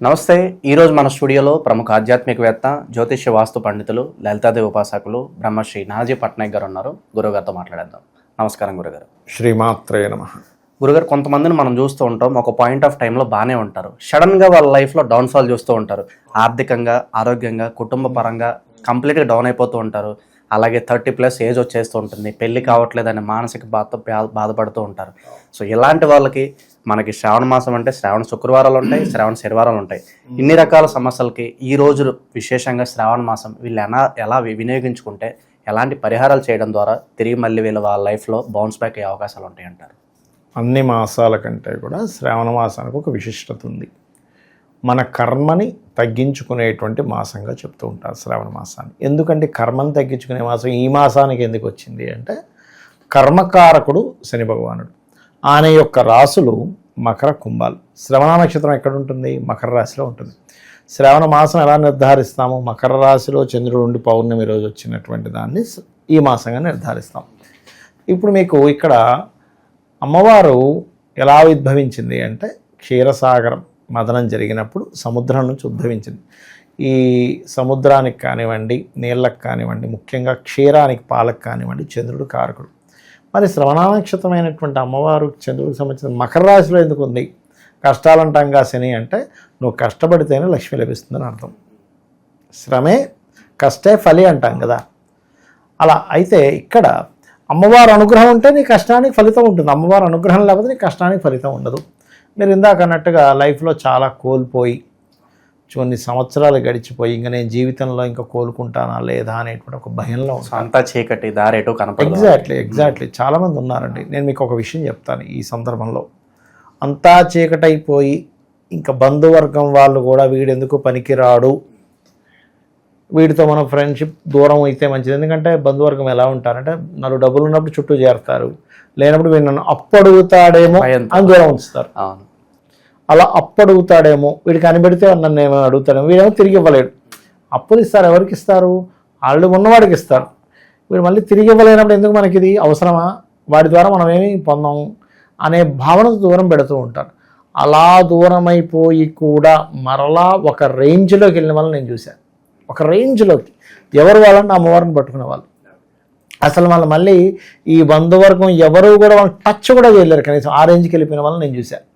నమస్తే ఈరోజు మన స్టూడియోలో ప్రముఖ ఆధ్యాత్మికవేత్త జ్యోతిష్య వాస్తు పండితులు లలితాదేవి ఉపాసకులు బ్రహ్మశ్రీ నాజీ పట్నాయక్ గారు ఉన్నారు. గురుగారితో మాట్లాడేద్దాం. నమస్కారం గురుగారు. శ్రీమాత్రే నమ. గురుగారు కొంతమందిని మనం చూస్తూ ఉంటాం ఒక పాయింట్ ఆఫ్ టైంలో బాగానే ఉంటారు. సడన్గా వాళ్ళ లైఫ్లో డౌన్ఫాల్ చూస్తూ ఉంటారు. ఆర్థికంగా ఆరోగ్యంగా కుటుంబ పరంగా కంప్లీట్గా డౌన్ అయిపోతూ ఉంటారు. అలాగే థర్టీ ప్లస్ ఏజ్ వచ్చేస్తూ ఉంటుంది. పెళ్ళి కావట్లేదనే మానసిక బాధ బాధపడుతూ ఉంటారు. సో ఇలాంటి వాళ్ళకి మనకి శ్రావణ మాసం అంటే శ్రావణ శుక్రవారాలు ఉంటాయి శ్రావణ శనివారాలు ఉంటాయి. ఇన్ని రకాల సమస్యలకి ఈ రోజు విశేషంగా శ్రావణ మాసం వీళ్ళు ఎలా ఎలా వినియోగించుకుంటే ఎలాంటి పరిహారాలు చేయడం ద్వారా తిరిగి మళ్ళీ వీళ్ళ వాళ్ళ లైఫ్లో బౌన్స్ బ్యాక్ అయ్యే అవకాశాలు ఉంటాయి అంటారు. అన్ని మాసాల కంటే కూడా శ్రావణ మాసానికి ఒక విశిష్టత ఉంది. మన కర్మని తగ్గించుకునేటువంటి మాసంగా చెప్తూ ఉంటారు శ్రావణ మాసాన్ని. ఎందుకంటే కర్మని తగ్గించుకునే మాసం ఈ మాసానికి ఎందుకు వచ్చింది అంటే కర్మకారకుడు శని భగవానుడు. ఆయన యొక్క రాసులు మకర కుంభాలు. శ్రవణ నక్షత్రం ఎక్కడ ఉంటుంది మకర రాశిలో ఉంటుంది. శ్రావణ మాసం ఎలా నిర్ధారిస్తాము? మకర రాశిలో చంద్రుడు ఉండి పౌర్ణమి రోజు వచ్చినటువంటి దాన్ని ఈ మాసంగా నిర్ధారిస్తాం. ఇప్పుడు మీకు ఇక్కడ అమ్మవారు ఎలా ఉద్భవించింది అంటే క్షీరసాగరం మదనం జరిగినప్పుడు సముద్రం నుంచి ఉద్భవించింది. ఈ సముద్రానికి కానివ్వండి నీళ్ళకు కానివ్వండి ముఖ్యంగా క్షీరానికి పాలకు కానివ్వండి చంద్రుడు కారకుడు. మరి శ్రవణ నక్షత్రమైనటువంటి అమ్మవారు చంద్రుడికి సంబంధించిన మకర రాశిలో ఎందుకు ఉంది? కష్టాలు అంటాంగా శని అంటే నువ్వు కష్టపడితేనే లక్ష్మి లభిస్తుందని అర్థం. శ్రమే కష్టే ఫలి అంటాం కదా. అలా అయితే ఇక్కడ అమ్మవారు అనుగ్రహం ఉంటే నీ కష్టానికి ఫలితం ఉంటుంది. అమ్మవారు అనుగ్రహం లేకపోతే నీ కష్టానికి ఫలితం ఉండదు. మీరు ఇందాక అన్నట్టుగా లైఫ్లో చాలా కోల్పోయి కొన్ని సంవత్సరాలు గడిచిపోయి ఇంకా నేను జీవితంలో ఇంకా కోలుకుంటానా లేదా అనేటువంటి ఒక భయంలో అంతా చీకటి దారేటో కనపడదు. ఎగ్జాక్ట్లీ ఎగ్జాక్ట్లీ చాలామంది ఉన్నారండి. నేను మీకు ఒక విషయం చెప్తాను ఈ సందర్భంలో. అంతా చీకటైపోయి ఇంకా బంధువర్గం వాళ్ళు కూడా వీడెందుకు పనికిరాడు? వీడితో మనం ఫ్రెండ్షిప్ దూరం అయితే మంచిది. ఎందుకంటే బంధువర్గం ఎలా ఉంటారంటే నలుగు డబ్బులు ఉన్నప్పుడు చుట్టూ చేరతారు. లేనప్పుడు వీడు నన్ను అప్పడుగుతాడేమో భయంతో. అని దూరం ఉంచుతారు. అవును. అలా అప్పడుగుతాడేమో. వీడు కనిపెడితే నన్ను ఏమో అడుగుతాడేమో. వీడేమో తిరిగి ఇవ్వలేడు. అప్పులు ఇస్తారు. ఎవరికి ఇస్తారు? ఆల్రెడీ ఉన్నవాడికి ఇస్తారు. వీడు మళ్ళీ తిరిగి ఇవ్వలేనప్పుడు ఎందుకు మనకి ఇది అవసరమా? వాడి ద్వారా మనం ఏమి పొందాం? అనే భావనకు దూరం పెడుతూ ఉంటారు అలా దూరం అయిపోయి కూడా మరలా ఒక రేంజ్లోకి వెళ్ళిన వాళ్ళని నేను చూశాను. ఒక రేంజ్లోకి. ఎవరు వాళ్ళంటే అమ్మవారిని పట్టుకునే వాళ్ళు. అసలు వాళ్ళు మళ్ళీ ఈ బంధువర్గం ఎవరు కూడా వాళ్ళు టచ్ కూడా చేయలేరు. కనీసం ఆ రేంజ్కి వెళ్ళిపోయిన వాళ్ళని నేను చూశాను.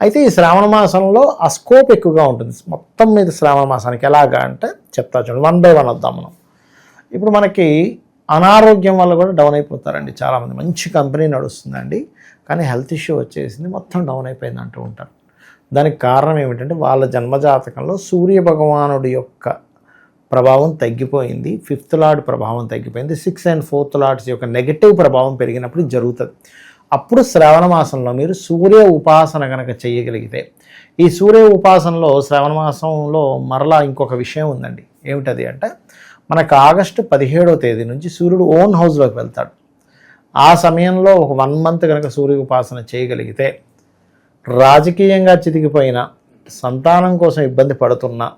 అయితే ఈ శ్రావణ మాసంలో ఆ స్కోప్ ఎక్కువగా ఉంటుంది. మొత్తం మీద శ్రావణ మాసానికి ఎలాగా అంటే చెప్తా చూడండి. వన్ బై వన్ వద్దాం మనం. ఇప్పుడు మనకి అనారోగ్యం వల్ల కూడా డౌన్ అయిపోతారండి చాలామంది. మంచి కంపెనీ నడుస్తుందండి. కానీ హెల్త్ ఇష్యూ వచ్చేసింది. మొత్తం డౌన్ అయిపోయింది అంటూ ఉంటారు. దానికి కారణం ఏమిటంటే వాళ్ళ జన్మజాతకంలో సూర్య భగవానుడి యొక్క ప్రభావం తగ్గిపోయింది. ఫిఫ్త్ లార్డ్ ప్రభావం తగ్గిపోయింది. సిక్స్ అండ్ ఫోర్త్ లార్డ్స్ యొక్క నెగటివ్ ప్రభావం పెరిగినప్పుడు జరుగుతుంది. అప్పుడు శ్రావణ మాసంలో మీరు సూర్య ఉపాసన కనుక చేయగలిగితే ఈ సూర్య ఉపాసనలో శ్రావణ మాసంలో మరలా ఇంకొక విషయం ఉందండి. ఏమిటది అంటే మనకు ఆగస్టు పదిహేడవ తేదీ నుంచి సూర్యుడు ఓన్ హౌస్లోకి వెళ్తాడు. ఆ సమయంలో ఒక వన్ మంత్ కనుక సూర్య ఉపాసన చేయగలిగితే రాజకీయంగా చితికిపోయిన సంతానం కోసం ఇబ్బంది పడుతున్నా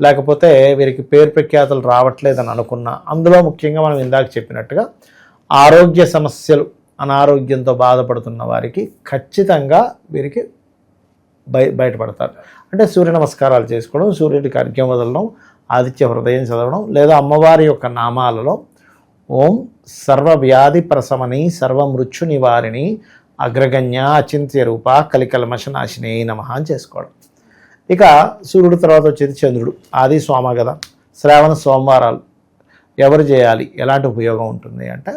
లేకపోతే వీరికి పేరు ప్రఖ్యాతలు రావట్లేదని అనుకున్నా అందులో ముఖ్యంగా మనం ఇందాక చెప్పినట్టుగా ఆరోగ్య సమస్యలు అనారోగ్యంతో బాధపడుతున్న వారికి ఖచ్చితంగా వీరికి బయ బయటపడతారు. అంటే సూర్య నమస్కారాలు చేసుకోవడం సూర్యుడికి అర్ఘ్యం వదలడం ఆదిత్య హృదయం చదవడం లేదా అమ్మవారి యొక్క నామాలలో ఓం సర్వ వ్యాధి ప్రసమని సర్వమృత్యు నివారిణి అగ్రగణ్య అచింత్య రూప కలికల్మషనాశిని నమ అని చేసుకోవడం. ఇక సూర్యుడు తర్వాత వచ్చేది చంద్రుడు. ఆది సోమ కదా శ్రావణ సోమవారాలు. ఎవరు చేయాలి? ఎలాంటి ఉపయోగం ఉంటుంది అంటే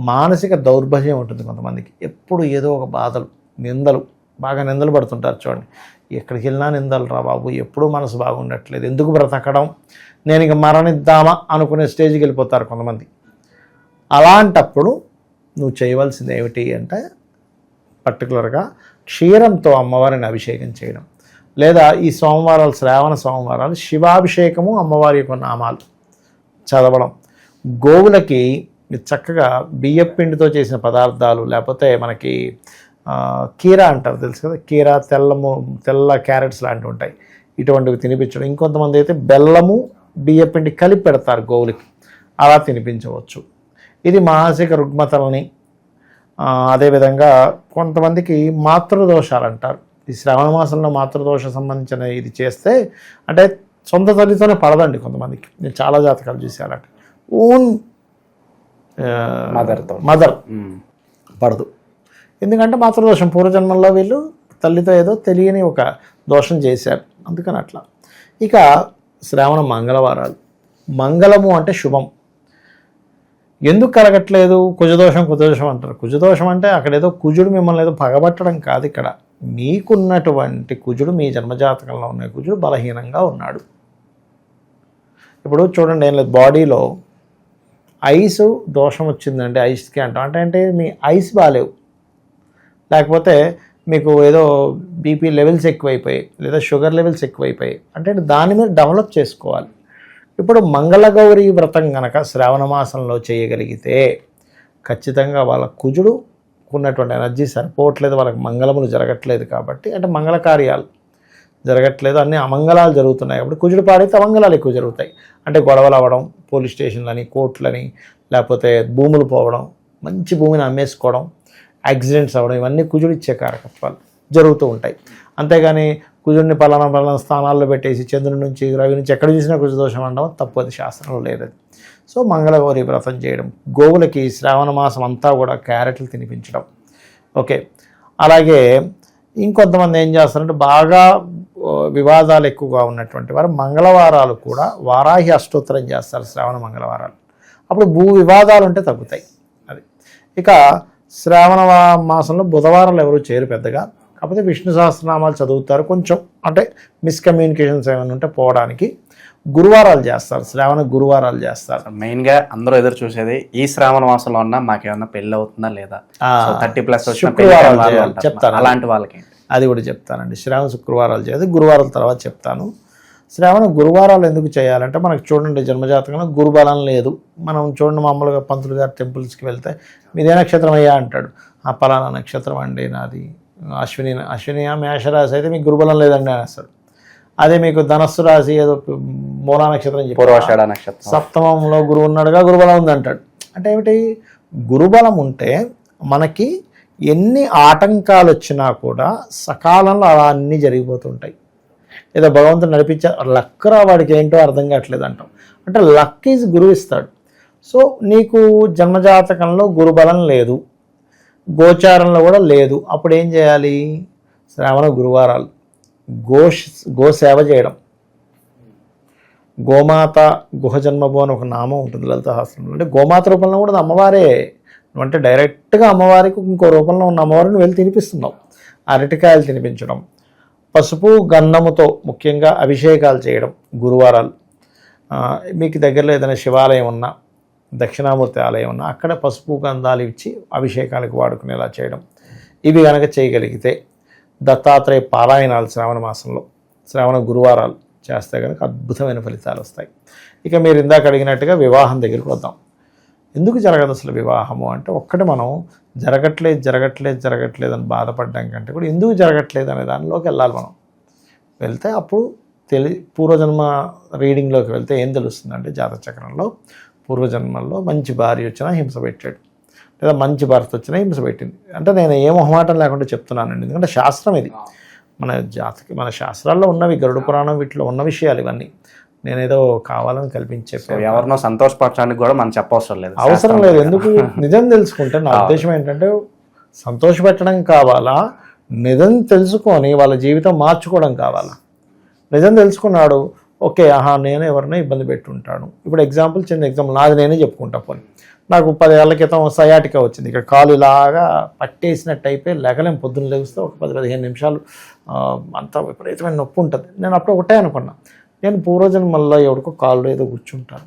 మానసిక దౌర్బల్యం ఉంటుంది కొంతమందికి. ఎప్పుడు ఏదో ఒక బాధలు నిందలు బాగా నిందలు పడుతుంటారు చూడండి. ఎక్కడికి వెళ్ళినా నిందలు రా బాబు ఎప్పుడూ మనసు బాగుండట్లేదు. ఎందుకు బ్రతకడం? నేను ఇక మరణిద్దామా అనుకునే స్టేజ్కి వెళ్ళిపోతారు కొంతమంది. అలాంటప్పుడు నువ్వు చేయవలసింది ఏమిటి అంటే పర్టికులర్గా క్షీరంతో అమ్మవారిని అభిషేకం చేయడం. లేదా ఈ సోమవారాలు శ్రావణ సోమవారాలు శివాభిషేకము అమ్మవారి యొక్క నామాలు చదవడం. గోవులకి మీరు చక్కగా బియ్యపు పిండితో చేసిన పదార్థాలు లేకపోతే మనకి కీరా అంటారు తెలుసు కదా? కీరా తెల్లము తెల్ల క్యారెట్స్ లాంటివి ఉంటాయి. ఇటువంటివి తినిపించడం. ఇంకొంతమంది అయితే బెల్లము బియ్యపిండి కలిపి పెడతారు గోవులకి. అలా తినిపించవచ్చు. ఇది మానసిక రుగ్మతలని అదేవిధంగా కొంతమందికి మాతృదోషాలు అంటారు. ఈ శ్రావణ మాసంలో మాతృదోష సంబంధించిన ఇది చేస్తే అంటే సొంత తల్లితోనే పడదండి కొంతమందికి. నేను చాలా జాతకాలు చూసి అలాంటి ఓన్ మదర్తో మదర్. పడదు. ఎందుకంటే మాతృదోషం పూర్వజన్మల్లో వీళ్ళు తల్లితో ఏదో తెలియని ఒక దోషం చేశారు. అందుకని అట్లా. ఇక శ్రావణ మంగళవారాలు. మంగళము అంటే శుభం. ఎందుకు కలగట్లేదు? కుజదోషం కుజదోషం అంటారు. కుజదోషం అంటే అక్కడ ఏదో కుజుడు మిమ్మల్ని ఏదో పగబట్టడం కాదు ఇక్కడ. మీకున్నటువంటి కుజుడు మీ జన్మజాతకంలో ఉన్న కుజుడు బలహీనంగా ఉన్నాడు. ఇప్పుడు చూడండి ఏం లేదు. బాడీలో ఐస్ దోషం వచ్చిందండి ఐస్కి అంటాం అంటే అంటే మీ ఐస్ బాగాలేవు. లేకపోతే మీకు ఏదో బీపీ లెవెల్స్ ఎక్కువైపోయాయి లేదా షుగర్ లెవెల్స్ ఎక్కువైపోయాయి. అంటే దాని మీద డెవలప్ చేసుకోవాలి. ఇప్పుడు మంగళగౌరి వ్రతం కనుక శ్రావణ మాసంలో చేయగలిగితే ఖచ్చితంగా వాళ్ళ కుజుడు ఉన్నటువంటి ఎనర్జీ సరిపోవట్లేదు వాళ్ళకి మంగళములు జరగట్లేదు కాబట్టి అంటే మంగళ కార్యాలు జరగట్లేదు. అన్ని అమంగళాలు జరుగుతున్నాయి కాబట్టి కుజుడు పాడైతే అమంగళాలు ఎక్కువ జరుగుతాయి. అంటే గొడవలు అవ్వడం పోలీస్ స్టేషన్లని కోర్టులని లేకపోతే భూములు పోవడం మంచి భూమిని అమ్మేసుకోవడం యాక్సిడెంట్స్ అవ్వడం ఇవన్నీ కుజుడు ఇచ్చే కారకత్వాలు జరుగుతూ ఉంటాయి. అంతేగాని కుజుడిని పలానా పలానా స్థానాల్లో పెట్టేసి చంద్రుడి నుంచి రవి నుంచి ఎక్కడ చూసినా కుజ దోషం అనడం తప్పు అది శాస్త్రంలో లేదు అది. సో మంగళగౌరి వ్రతం చేయడం గోవులకి శ్రావణ మాసం అంతా కూడా క్యారెట్లు తినిపించడం. ఓకే. అలాగే ఇంకొంతమంది ఏం చేస్తారంటే బాగా వివాదాలు ఎక్కువగా ఉన్నటువంటి వారు మంగళవారాలు కూడా వారాహి అష్టోత్తరం చేస్తారు శ్రావణ మంగళవారాలు. అప్పుడు భూ వివాదాలు ఉంటే తగ్గుతాయి అది. ఇక శ్రావణ మాసంలో బుధవారాలు ఎవరు చేయరు పెద్దగా కాకపోతే విష్ణు సహస్రనామాలు చదువుతారు కొంచెం. అంటే మిస్కమ్యూనికేషన్స్ ఏమైనా ఉంటే పోవడానికి గురువారాలు చేస్తారు శ్రావణ గురువారాలు చేస్తారు. మెయిన్గా అందరూ ఎదురు చూసేది ఈ శ్రావణ మాసంలో ఉన్నా మాకేమన్నా పెళ్ళి అవుతుందా లేదా థర్టీ ప్లస్ శుక్రవారాలు. చెప్తాను. అలాంటి వాళ్ళకి. అది కూడా చెప్తానండి. శ్రావణ శుక్రవారాలు చేయాలి. గురువారాల తర్వాత చెప్తాను. శ్రావణ గురువారాలు ఎందుకు చేయాలంటే మనకు చూడండి జన్మజాతకంలో గురుబలం లేదు. మనం చూడండి మామూలుగా పంతులు గారి టెంపుల్స్కి వెళ్తే మీదే నక్షత్రం అయ్యా అంటాడు. ఆ పలానా నక్షత్రం అండి నాది. అశ్విని అశ్విని మేషరాశి అయితే మీకు గురుబలం లేదండి అనేస్తాడు అదే మీకు ధనస్సు రాశి ఏదో మూలా నక్షత్రం చెప్పి పూర్వాషాఢ నక్షత్రం. సప్తమంలో గురువు ఉన్నాడుగా గురుబలం ఉంది అంటాడు అంటే ఏమిటి? గురుబలం ఉంటే మనకి ఎన్ని ఆటంకాలు వచ్చినా కూడా సకాలంలో అలా అన్నీ జరిగిపోతుంటాయి. ఏదో భగవంతుడు నడిపించా లక్కరా వాడికి ఏంటో అర్థం కావట్లేదు అంటాం అంటే లక్ ఈజ్ గురువు ఇస్తాడు. సో నీకు జన్మజాతకంలో గురుబలం లేదు. గోచారంలో కూడా లేదు. అప్పుడు ఏం చేయాలి? శ్రావణ గురువారాలు. గో గో సేవ చేయడం. గోమాత గుహ అని ఒక నామం ఉంటుంది లలిత శాస్త్రంలో. అంటే గోమాత రూపంలో కూడా అమ్మవారే. అంటే డైరెక్ట్గా అమ్మవారికి ఇంకో రూపంలో ఉన్న అమ్మవారిని వెళ్ళి తినిపిస్తున్నావు. అరటికాయలు తినిపించడం పసుపు గంధముతో ముఖ్యంగా అభిషేకాలు చేయడం గురువారాలు. మీకు దగ్గరలో ఏదైనా శివాలయం ఉన్నా దక్షిణామూర్తి ఆలయం ఉన్నా అక్కడ పసుపు గంధాలు ఇచ్చి అభిషేకానికి వాడుకునేలా చేయడం. ఇవి కనుక చేయగలిగితే దత్తాత్రేయ పారాయణాలు శ్రావణ మాసంలో శ్రావణ గురువారాలు చేస్తే కనుక అద్భుతమైన ఫలితాలు వస్తాయి. ఇక మీరు ఇందాక అడిగినట్టుగా వివాహం దగ్గరికి వద్దాం. ఎందుకు జరగదు అసలు వివాహము అంటే ఒక్కటి మనం జరగట్లేదు జరగట్లేదు జరగట్లేదు అని బాధపడడం కంటే కూడా ఎందుకు జరగట్లేదు అనే దానిలోకి వెళ్ళాలి మనం. వెళ్తే అప్పుడు తెలి పూర్వజన్మ రీడింగ్లోకి వెళ్తే ఏం తెలుస్తుందంటే జాతక చక్రంలో పూర్వజన్మల్లో మంచి భార్య వచ్చినా హింస పెట్టాడు. లేదా మంచి భర్త వచ్చినా హింస పెట్టింది. అంటే నేను ఏ మొహమాటం లేకుండా చెప్తున్నానండి. ఎందుకంటే శాస్త్రం ఇది. మన జాతకి మన శాస్త్రాల్లో ఉన్నవి గరుడ పురాణం వీటిలో ఉన్న విషయాలు ఇవన్నీ. నేనేదో కావాలని కల్పించే ఎవరినో సంతోషపరచడానికి కూడా మనం చెప్పవసరం లేదు. అవసరం లేదు. ఎందుకు? నిజం తెలుసుకుంటే నా ఉద్దేశం ఏంటంటే సంతోషపెట్టడం కావాలా? నిజం తెలుసుకొని వాళ్ళ జీవితం మార్చుకోవడం కావాలా? నిజం తెలుసుకున్నాడు ఓకే ఆహా నేను ఎవరినో ఇబ్బంది పెట్టుంటాను. ఇప్పుడు ఎగ్జాంపుల్ చిన్న ఎగ్జాంపుల్ నాది నేనే చెప్పుకుంటా పోనీ. నాకు పది ఏళ్ళ క్రితం సయాటికా వచ్చింది. ఇక్కడ కాలు ఇలాగా పట్టేసినట్టు అయిపోయి లెగలేం పొద్దున్న లేస్తే ఒక పది పదిహేను నిమిషాలు అంత విపరీతమైన నొప్పి ఉంటుంది. నేను అప్పుడు ఒకటే అనుకున్నా. నేను పూర్వజన్మల్లో ఎవరికో కాళ్ళు ఏదో కూర్చుంటాను.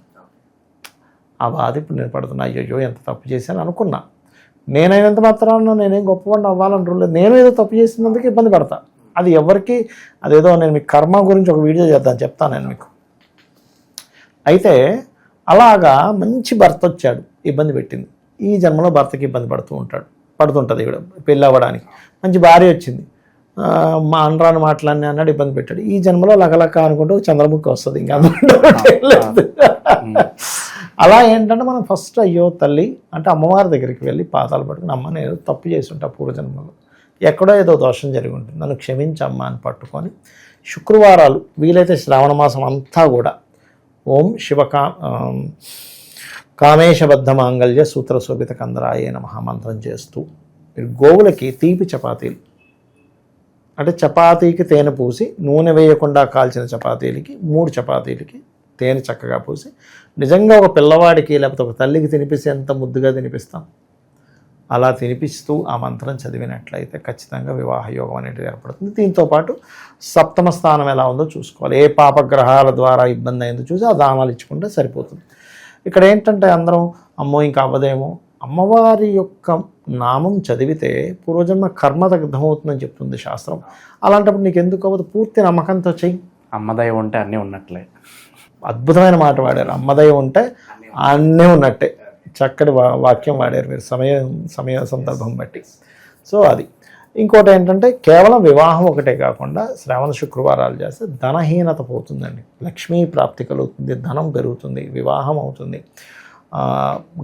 ఆ బాధ ఇప్పుడు నేను పడుతున్నా అయ్యో ఎంత తప్పు చేశాను అనుకున్నా. నేనైనంత మాత్రాన నేనేం గొప్పవాడిని అవ్వాలని రూల్ నేను ఏదో తప్పు చేసినందుకు ఇబ్బంది పడతా. అది ఎవరికి అదేదో నేను మీకు కర్మ గురించి ఒక వీడియో చేద్దాను చెప్తాను నేను మీకు. అయితే అలాగా మంచి భర్త వచ్చాడు ఇబ్బంది పెట్టింది. ఈ జన్మలో భర్తకి ఇబ్బంది పడుతూ ఉంటాడు పడుతుంటుంది ఇక్కడ పెళ్ళి అవ్వడానికి. మంచి భార్య వచ్చింది. మా అనరాని మాటలన్నీ అన్నాడు ఇబ్బంది పెట్టాడు. ఈ జన్మలో లకలక అనుకుంటూ చంద్రముఖి వస్తుంది ఇంకా. అలా ఏంటంటే మనం ఫస్ట్ అయ్యో తల్లి అంటే అమ్మవారి దగ్గరికి వెళ్ళి పాదాలు పట్టుకుని అమ్మ నేను తప్పు చేసి ఉంటా పూర్వజన్మలో. ఎక్కడో ఏదో దోషం జరిగి ఉంటుంది. నన్ను క్షమించమ్మా అని పట్టుకొని శుక్రవారాలు వీలైతే శ్రావణ మాసం అంతా కూడా ఓం శివకా కామేశబద్ధ మాంగళ్య సూత్ర శోభిత కందరాయ నమః మంత్రం చేస్తూ మీరు గోవులకి తీపి చపాతీలు అంటే చపాతీకి తేనె పూసి నూనె వేయకుండా కాల్చిన చపాతీలకి మూడు చపాతీలకి తేనె చక్కగా పూసి నిజంగా ఒక పిల్లవాడికి లేకపోతే ఒక తల్లికి తినిపిస్తే ఎంత ముద్దుగా తినిపిస్తాం? అలా తినిపిస్తూ ఆ మంత్రం చదివినట్లయితే ఖచ్చితంగా వివాహ యోగం అనేది ఏర్పడుతుంది. దీంతో పాటు సప్తమ స్థానం ఎలా ఉందో చూసుకోవాలి. ఏ పాపగ్రహాల ద్వారా ఇబ్బంది అయిందో చూసి ఆ దానాలు ఇచ్చుకుంటే సరిపోతుంది. ఇక్కడ ఏంటంటే అందరం అమ్మో ఇంకా అవ్వదేమో అమ్మవారి యొక్క నామం చదివితే పూర్వజన్మ కర్మ దగ్ధమవుతుందని చెప్తుంది శాస్త్రం. అలాంటప్పుడు నీకు ఎందుకు అవ్వదు? పూర్తి నమ్మకంతో చెయ్యి. అమ్మదయ ఉంటే అన్నీ ఉన్నట్లే. అద్భుతమైన మాట వాడారు. అమ్మదయ ఉంటే అన్నీ ఉన్నట్టే. చక్కటి వా- వాక్యం వాడారు మీరు. సమయం సమయ సందర్భం బట్టి. సో అది. ఇంకోటి ఏంటంటే కేవలం వివాహం ఒకటే కాకుండా శ్రావణ శుక్రవారాలు చేస్తే ధనహీనత పోతుందండి. లక్ష్మీ ప్రాప్తి కలుగుతుంది ధనం పెరుగుతుంది వివాహం అవుతుంది.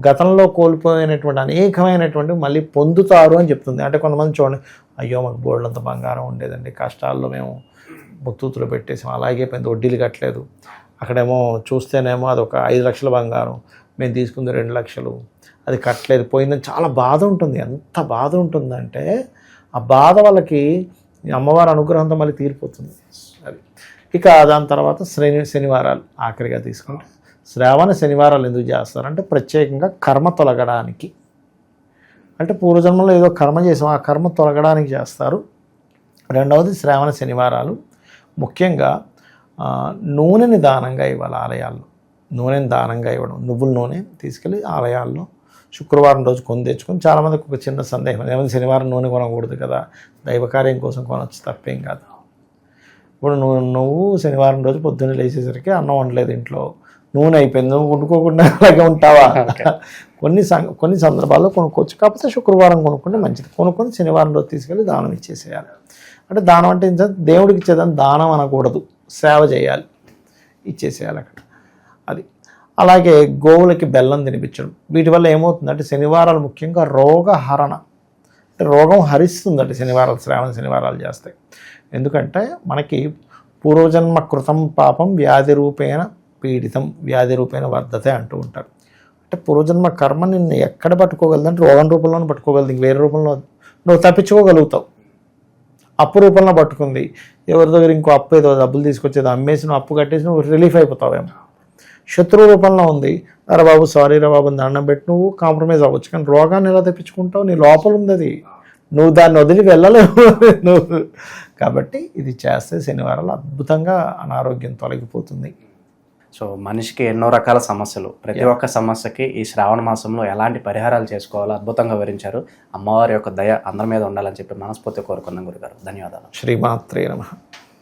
గతంలో కోల్పోయినటువంటి అనేకమైనటువంటి మళ్ళీ పొందుతారు అని చెప్తుంది. అంటే కొంతమంది చూడండి అయ్యో మాకు బోర్డులంత బంగారం ఉండేదండి కష్టాల్లో మేము ముత్తూతులు పెట్టేసాం అలాగే పెద్ద వడ్డీలు కట్టలేదు. అక్కడేమో చూస్తేనేమో అది ఒక ఐదు లక్షల బంగారం మేము తీసుకుంది రెండు లక్షలు అది కట్టలేదు. పోయిందని చాలా బాధ ఉంటుంది. ఎంత బాధ ఉంటుందంటే ఆ బాధ వాళ్ళకి అమ్మవారి అనుగ్రహంతో మళ్ళీ తీరిపోతుంది. అది. ఇక దాని తర్వాత శని శనివారాలు ఆఖరిగా తీసుకుంటే శ్రావణ శనివారాలు ఎందుకు చేస్తారంటే ప్రత్యేకంగా కర్మ తొలగడానికి. అంటే పూర్వజన్మలో ఏదో కర్మ చేసాం ఆ కర్మ తొలగడానికి చేస్తారు. రెండవది శ్రావణ శనివారాలు. ముఖ్యంగా నూనెని దానంగా ఇవ్వాలి ఆలయాల్లో. నూనెని దానంగా ఇవ్వడం. నువ్వుల నూనె తీసుకెళ్ళి ఆలయాల్లో శుక్రవారం రోజు కొని తెచ్చుకొని చాలామందికి ఒక చిన్న సందేహం. ఏమైనా శనివారం నూనె కొనకూడదు కదా. దైవకార్యం కోసం కొనవచ్చు తప్పేం కాదు. ఇప్పుడు నువ్వు నువ్వు శనివారం రోజు పొద్దున్నే లేచేసరికి అన్నం వండలేదు ఇంట్లో. నూనె అయిపోయింది. నువ్వు వండుకోకుండా అలాగే ఉంటావా? కొన్ని సం- కొన్ని సందర్భాల్లో కొనుక్కోవచ్చు. కాకపోతే శుక్రవారం కొనుక్కుంటే మంచిది. కొనుక్కొని శనివారం రోజు తీసుకెళ్ళి దానం ఇచ్చేసేయాలి. అంటే దానం అంటే ఏంటంటే దేవుడికి ఇచ్చేదాన్ని దానం అనకూడదు. సేవ చేయాలి. ఇచ్చేసేయాలి అక్కడ. అది. అలాగే గోవులకి బెల్లం తినిపించడం. వీటి వల్ల ఏమవుతుందంటే శనివారాలు ముఖ్యంగా రోగహరణ. అంటే రోగం హరిస్తుందండి శనివారాలు శ్రావణ శనివారాలు చేస్తాయి ఎందుకంటే మనకి పూర్వజన్మ కృతం పాపం వ్యాధి రూపేణ పీడితం వ్యాధి రూపేణ వర్ధతే అంటూ ఉంటారు. అంటే పూర్వజన్మ కర్మ నిన్ను ఎక్కడ పట్టుకోగలదంటే రోగం రూపంలోనే పట్టుకోగలదు. ఇంక వేరే రూపంలో నువ్వు తప్పించుకోగలుగుతావు. అప్పు రూపంలో పట్టుకుంది. ఎవరి దగ్గర ఇంకో అప్పు ఏదో డబ్బులు తీసుకొచ్చేది అమ్మేసి నువ్వు అప్పు కట్టేసి నువ్వు రిలీఫ్ అయిపోతావేమో. శత్రు రూపంలో ఉంది. అరే బాబు సారీ రా బాబు దండం పెట్టి నువ్వు కాంప్రమైజ్ అవ్వచ్చు. కానీ రోగాన్ని ఎలా తెప్పించుకుంటావు? నీ లోపల ఉంది అది. నువ్వు దాన్ని వదిలి వెళ్ళలేవు. నువ్వు. కాబట్టి ఇది చేస్తే శనివారాలు అద్భుతంగా అనారోగ్యం తొలగిపోతుంది. సో మనిషికి ఎన్నో రకాల సమస్యలు. ప్రతి ఒక్క సమస్యకి ఈ శ్రావణ మాసంలో ఎలాంటి పరిహారాలు చేసుకోవాలో అద్భుతంగా వివరించారు. అమ్మవారి యొక్క దయ అందరి మీద ఉండాలని చెప్పి మనస్ఫూర్తి కోరుకున్నాం గురుగారు. ధన్యవాదాలు. శ్రీమాత్రే నమ.